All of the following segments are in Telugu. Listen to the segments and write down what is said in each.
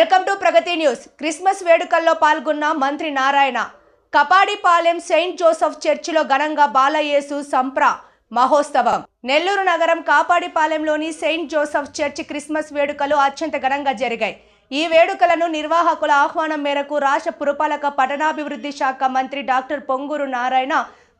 Welcome to Pragati news. Christmas వేడుకల్లో పాల్గొన్న మంత్రి నారాయణ కపాడిపాలెం సెయింట్ జోసెఫ్ చర్చిలో ఘనంగా బాలయేసు సంప్ర మహోత్సవం. నెల్లూరు నగరం కాపాడిపాలెంలోని సెయింట్ జోసెఫ్ చర్చ్ క్రిస్మస్ వేడుకలు అత్యంత ఘనంగా జరిగాయి. ఈ వేడుకలను నిర్వాహకుల ఆహ్వానం మేరకు రాష్ట్ర పురపాలక పట్టణాభివృద్ధి శాఖ మంత్రి డాక్టర్ పొంగూరు నారాయణ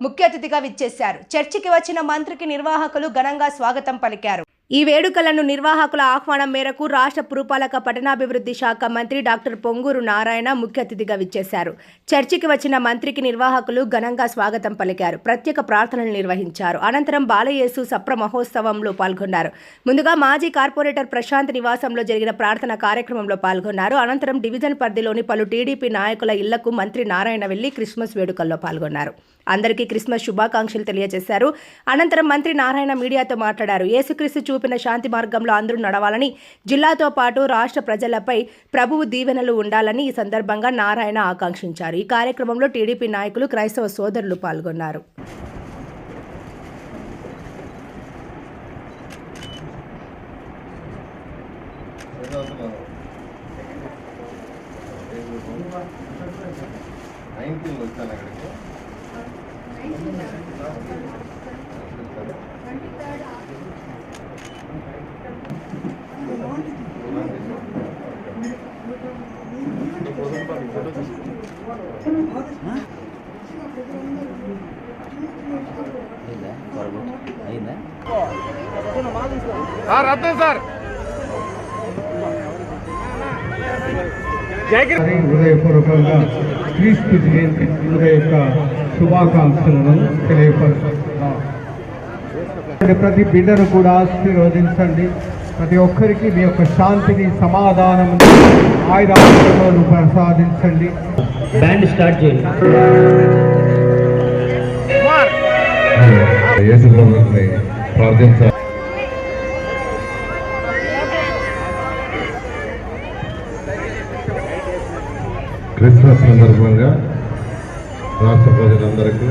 ముఖ్య అతిథిగా విచ్చేశారు. చర్చికి వచ్చిన మంత్రికి నిర్వాహకులు ఘనంగా స్వాగతం పలికారు. ఈ వేడుకలను నిర్వాహకుల ఆహ్వానం మేరకు రాష్ట్ర పురపాలక పట్టణాభివృద్ధి శాఖ మంత్రి డాక్టర్ పొంగూరు నారాయణ ముఖ్య అతిథిగా విచ్చేశారు. చర్చికి వచ్చిన మంత్రికి నిర్వాహకులు ఘనంగా స్వాగతం పలికారు. ప్రత్యేక ప్రార్థనలు నిర్వహించారు. అనంతరం బాలయేసు సప్ర మహోత్సవంలో పాల్గొన్నారు. ముందుగా మాజీ కార్పొరేటర్ ప్రశాంత్ నివాసంలో జరిగిన ప్రార్థన కార్యక్రమంలో పాల్గొన్నారు. అనంతరం డివిజన్ పరిధిలోని పలు టీడీపీ నాయకుల ఇళ్ళకు మంత్రి నారాయణ వెళ్ళి క్రిస్మస్ వేడుకల్లో పాల్గొన్నారు. అందరికీ క్రిస్మస్ శుభాకాంక్షలు తెలియజేశారు. అనంతరం మంత్రి నారాయణ మీడియాతో మాట్లాడారు. యేసుక్రీస్తు చూపిన శాంతి మార్గంలో అందరూ నడవాలని జిల్లాతో పాటు రాష్ట్ర ప్రజలపై ప్రభువు దీవెనలు ఉండాలని ఈ సందర్భంగా నారాయణ ఆకాంక్షించారు. ఈ కార్యక్రమంలో టీడీపీ నాయకులు క్రైస్తవ సోదరులు పాల్గొన్నారు. నైన్టీన్ వచ్చాను అక్కడికి. సార్ అర్థం సార్. మరి హృదయపూర్వకంగా క్రీస్తు జయంతి పండుగ యొక్క శుభాకాంక్షలను తెలియపరుస్తున్నాం ప్రతి బిడ్డను కూడా ఆశీర్వదించండి. ప్రతి ఒక్కరికి మీ యొక్క శాంతిని సమాధానం ఆయుధాలను ప్రసాదించండి. బ్యాండ్ స్టార్ట్ చేయండి. ప్రార్థించాలి క్రిస్మస్ సందర్భంగా ప్రజలందరికీ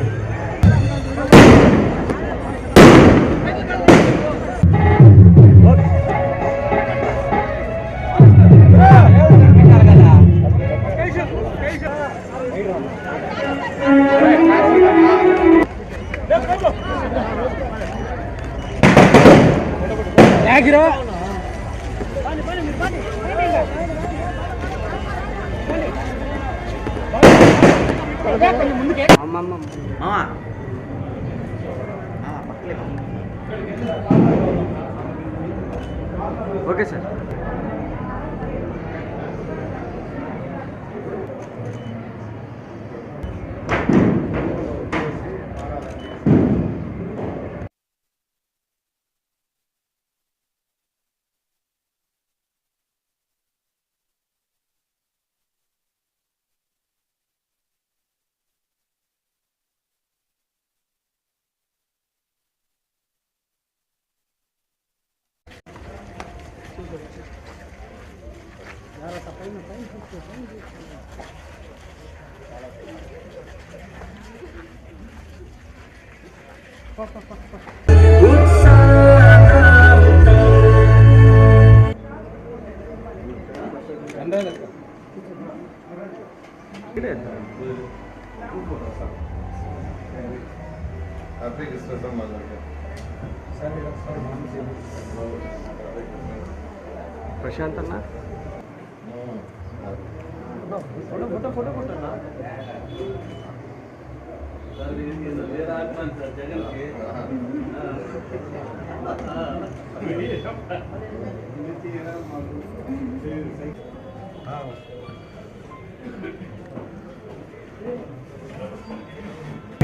మామా ఓకే సార్. హ్యాపీ క్రిస్మస్ అమ్మా అందరికీ. ప్రశాంత్ అన్న?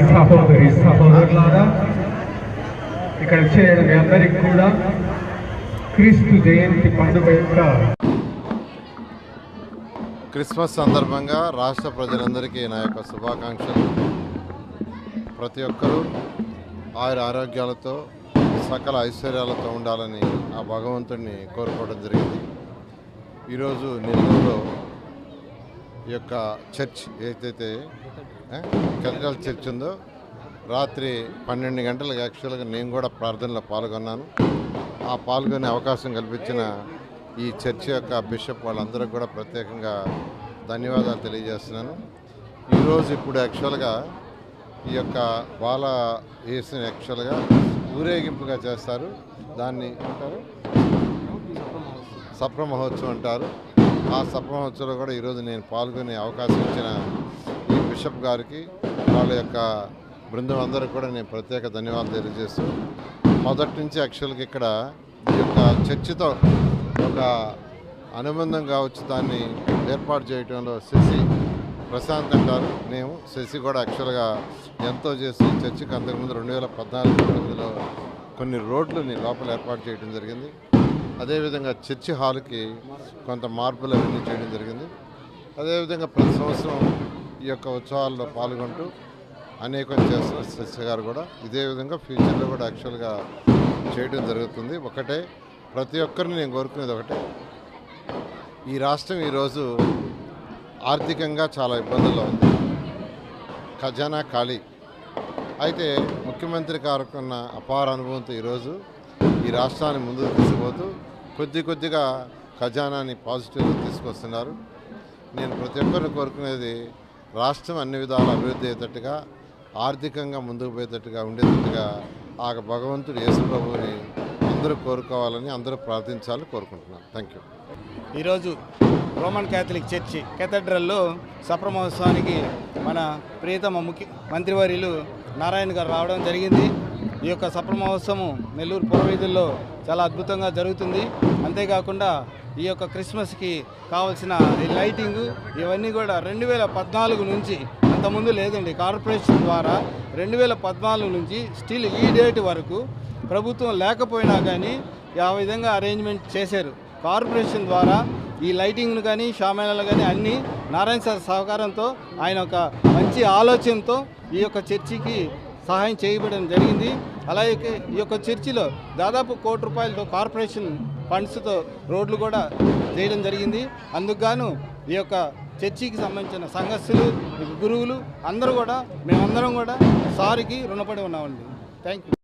సహోదరి సహోదరులారా ఇక్కడ వచ్చే మీ అందరికి కూడా క్రీస్తు జయంతి పండుగ యొక్క క్రిస్మస్ సందర్భంగా రాష్ట్ర ప్రజలందరికీ నా యొక్క శుభాకాంక్షలు. ప్రతి ఒక్కరూ ఆయుర ఆరోగ్యాలతో సకల ఐశ్వర్యాలతో ఉండాలని ఆ భగవంతుడిని కోరుకోవడం జరిగింది. ఈరోజు నెల్లూరులో ఈ యొక్క చర్చ్ ఏదైతే కెథడ్రల్ చర్చ్ ఉందో రాత్రి పన్నెండు గంటలకు యాక్చువల్గా నేను కూడా ప్రార్థనలో పాల్గొన్నాను. ఆ పాల్గొనే అవకాశం కల్పించిన ఈ చర్చ్ యొక్క బిషప్ వాళ్ళందరికీ కూడా ప్రత్యేకంగా ధన్యవాదాలు తెలియజేస్తున్నాను. ఈరోజు ఇప్పుడు యాక్చువల్గా ఈ యొక్క బాల వేసిన యాక్చువల్గా ఊరేగింపుగా చేస్తారు. దాన్ని అంటారు సప్ర మహోత్సవం అంటారు. ఆ సప్ర మహోత్సవంలో కూడా ఈరోజు నేను పాల్గొనే అవకాశం ఇచ్చిన ఈ బిషప్ గారికి వాళ్ళ యొక్క బృందం అందరికి కూడా నేను ప్రత్యేక ధన్యవాదాలు తెలియజేస్తూ మొదటి నుంచి యాక్చువల్గా ఇక్కడ ఈ యొక్క చర్చితో ఒక అనుబంధం కావచ్చు దాన్ని ఏర్పాటు చేయడంలో శశి ప్రశాంత్ అంటారు. మేము శశి కూడా యాక్చువల్గా ఎంతో చేసి చర్చికి అంతకుముందు రెండు వేల పద్నాలుగు పంతొమ్మిదిలో కొన్ని రోడ్లని లోపల ఏర్పాటు చేయడం జరిగింది. అదేవిధంగా చర్చి హాల్కి కొంత మార్పులు అవన్నీ చేయడం జరిగింది. అదేవిధంగా ప్రతి సంవత్సరం ఈ యొక్క ఉత్సవాల్లో పాల్గొంటూ అనేకం చేస్తున్న శశి గారు కూడా ఇదే విధంగా ఫ్యూచర్లో కూడా యాక్చువల్గా చేయడం జరుగుతుంది. ఒకటే ప్రతి ఒక్కరిని నేను కోరుకునేది ఒకటే. ఈ రాష్ట్రం ఈరోజు ఆర్థికంగా చాలా ఇబ్బందుల్లో ఉంది. ఖజానా ఖాళీ. అయితే ముఖ్యమంత్రి గారికి అపార అనుభవంతో ఈరోజు ఈ రాష్ట్రాన్ని ముందుకు తీసుకుపోతూ కొద్ది కొద్దిగా ఖజానాని పాజిటివ్గా తీసుకొస్తున్నారు. నేను ప్రతి ఒక్కరిని కోరుకునేది రాష్ట్రం అన్ని విధాల అభివృద్ధి అయ్యేటట్టుగా ఆర్థికంగా ముందుకు పోయేటట్టుగా ఉండేటట్టుగా ఆ భగవంతుడు యేసు ప్రభువుని అందరూ కోరుకోవాలని అందరూ ప్రార్థించాలని కోరుకుంటున్నాను. థ్యాంక్ యూ ఈరోజు రోమన్ క్యాథలిక్ చర్చి కేథడ్రల్లో సప్రమహోత్సవానికి మన ప్రియతమ ముఖ్య మంత్రివర్యులు నారాయణ గారు రావడం జరిగింది. ఈ యొక్క సప్రమహోత్సవం నెల్లూరు పూర్వీధుల్లో చాలా అద్భుతంగా జరుగుతుంది. అంతేకాకుండా ఈ యొక్క క్రిస్మస్కి కావాల్సిన లైటింగ్ ఇవన్నీ కూడా రెండు వేల పద్నాలుగు నుంచి అంతకుముందు లేదండి. కార్పొరేషన్ ద్వారా రెండు వేల పద్నాలుగు నుంచి స్టిల్ ఈ డేట్ వరకు ప్రభుత్వం లేకపోయినా కానీ ఆ విధంగా అరేంజ్మెంట్ చేశారు. కార్పొరేషన్ ద్వారా ఈ లైటింగ్ను కానీ షామేళాలు కానీ అన్నీ నారాయణ సార్ సహకారంతో ఆయన ఒక మంచి ఆలోచనతో ఈ యొక్క చర్చికి సహాయం చేయబడడం జరిగింది. అలాగే ఈ యొక్క చర్చిలో దాదాపు కోటి రూపాయలతో కార్పొరేషన్ ఫండ్స్తో రోడ్లు కూడా చేయడం జరిగింది. అందుకు గాను ఈ యొక్క చర్చికి సంబంధించిన సంఘస్థులు గురువులు అందరూ కూడా మేమందరం కూడా సార్కి రుణపడి ఉన్నామండి. Thank you